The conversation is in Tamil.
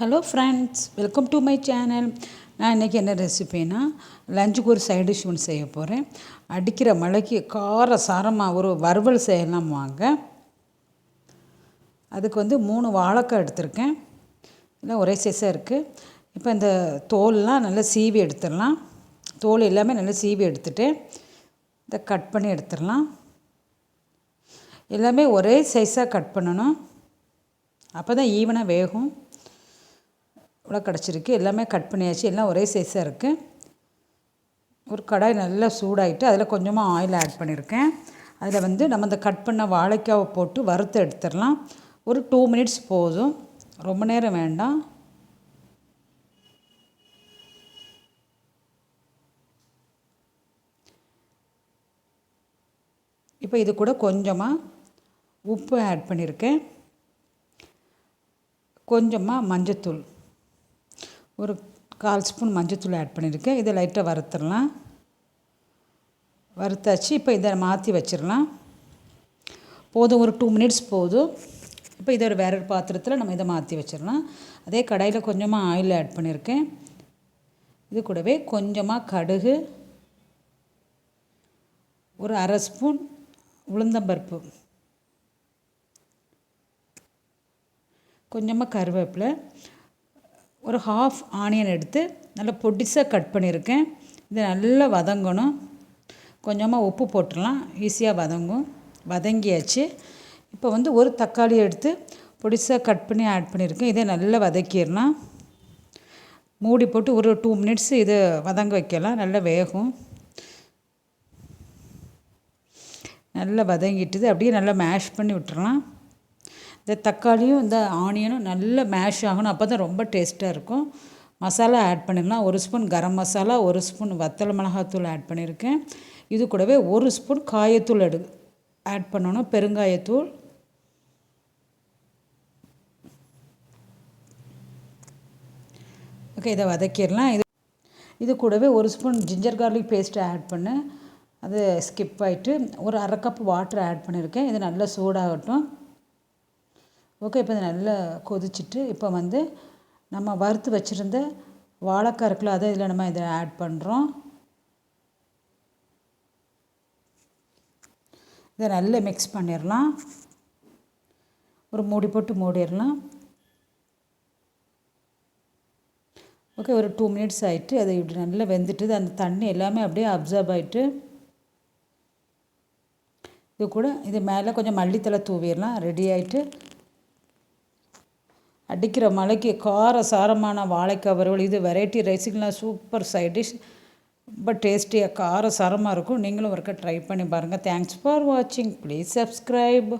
Hello friends welcome to my channel நான் இன்றைக்கி என்ன ரெசிபினா லஞ்சுக்கு ஒரு சைட் டிஷ் ஒன்று செய்ய போகிறேன் அடிக்கிற மழைக்கு கார சாரமாக ஒரு வறுவல் செய்யலாம் வாங்க. அதுக்கு வந்து மூணு வாழைக்காய் எடுத்திருக்கேன். இல்லை ஒரே சைஸாக இருக்குது இப்போ இந்த தோல்லாம் நல்லா சீவி எடுத்துடலாம். தோல் எல்லாமே நல்லா சீவி எடுத்துகிட்டு இதை கட் பண்ணி எடுத்துடலாம். எல்லாமே ஒரே சைஸாக கட் பண்ணணும். அப்போ தான் ஈவனாக வேகும். இவ்வளோ கிடச்சிருக்கு. எல்லாமே கட் பண்ணியாச்சு. எல்லாம் ஒரே சைஸாக இருக்குது ஒரு கடாய் நல்லா சூடாகிட்டு அதில் கொஞ்சமாக ஆயில் ஆட் பண்ணியிருக்கேன் அதில் வந்து நம்ம இந்த கட் பண்ண வாழைக்காவை போட்டு வறுத்து எடுத்துடலாம். ஒரு டூ மினிட்ஸ் போதும். ரொம்ப நேரம் வேண்டாம். இப்போ இது கூட கொஞ்சமாக உப்பு ஆட் பண்ணியிருக்கேன் கொஞ்சமாக மஞ்சத்தூள். ஒரு கால் ஸ்பூன் மஞ்சத்தூள் ஆட் பண்ணியிருக்கேன். இதை லைட்டாக வறுத்துடலாம். வறுத்தாச்சு. இப்போ இதை மாற்றி வச்சிடலாம். போதும் ஒரு டூ மினிட்ஸ் போதும். இப்போ இதை ஒரு வேற பாத்திரத்தில் நம்ம இதை மாற்றி வச்சிடலாம். அதே கடாயில் கொஞ்சமாக ஆயில் ஆட் பண்ணியிருக்கேன். இது கூடவே கொஞ்சமாக கடுகு ஒரு அரை ஸ்பூன் உளுந்தம்பருப்பு கொஞ்சமாக கருவேப்பிலை ஒரு ஹாஃப் ஆனியன் எடுத்து நல்லா பொடிசாக கட் பண்ணியிருக்கேன். இதை நல்லா வதங்கணும். கொஞ்சமாக உப்பு போட்டுடலாம். ஈஸியாக வதங்கும். வதங்கியாச்சு. இப்போ வந்து ஒரு தக்காளி எடுத்து பொடிசாக கட் பண்ணி ஆட் பண்ணியிருக்கேன். இதை நல்லா வதக்கிடலாம். மூடி போட்டு ஒரு டூ மினிட்ஸ் இதை வதங்க வைக்கலாம். நல்லா வேகும். நல்லா வதங்கிட்டுது. அப்படியே நல்லா மேஷ் பண்ணி விட்டுறலாம் இந்த தக்காளியும் இந்த ஆனியனும் நல்லா மேஷ் ஆகணும். அப்போ தான் ரொம்ப டேஸ்ட்டாக இருக்கும். மசாலா ஆட் பண்ணிடலாம். ஒரு ஸ்பூன் கரம் மசாலா ஒரு ஸ்பூன் வத்தல் மிளகாத்தூள் ஆட் பண்ணியிருக்கேன். இது கூடவே ஒரு ஸ்பூன் காயத்தூள் எடு ஆட் பண்ணணும். பெருங்காயத்தூள். ஓகே இதை வதக்கிடலாம். இது இது கூடவே ஒரு ஸ்பூன் ஜிஞ்சர் கார்லிக் பேஸ்ட்டை ஆட் பண்ணேன் அது ஸ்கிப் ஆகிட்டு ஒரு அரை கப் வாட்டர் ஆட் பண்ணியிருக்கேன். இது நல்லா சூடாகட்டும். ஓகே இப்போ இது நல்லா கொதிச்சுட்டு இப்போ வந்து நம்ம வறுத்து வச்சுருந்த வாழைக்காய் இருக்குல்ல அதை இதில் நம்ம இதை ஆட் பண்ணுறோம் இதை நல்லா மிக்ஸ் பண்ணிடலாம் ஒரு மூடி போட்டு மூடிடலாம் ஓகே ஒரு டூ மினிட்ஸ் ஆகிட்டு அது இப்படி நல்லா வெந்துட்டு அந்த தண்ணி எல்லாமே அப்படியே அப்சர்வ் ஆகிட்டு இது கூட இது மேலே கொஞ்சம் மல்லித்தலை தூவிடலாம் ரெடி ஆகிட்டு அடிக்கிற மலைக்கு கார சாரமான வாழைக்காய் வறுவல் இது வெரைட்டி ரைஸுக்கெலாம் சூப்பர் சைட் டிஷ் ரொம்ப டேஸ்டியாக கார சாரமாக இருக்கும். நீங்களும் ஒருக்க ட்ரை பண்ணி பாருங்கள் தேங்க்ஸ் ஃபார் வாட்சிங் ப்ளீஸ் சப்ஸ்கிரைப்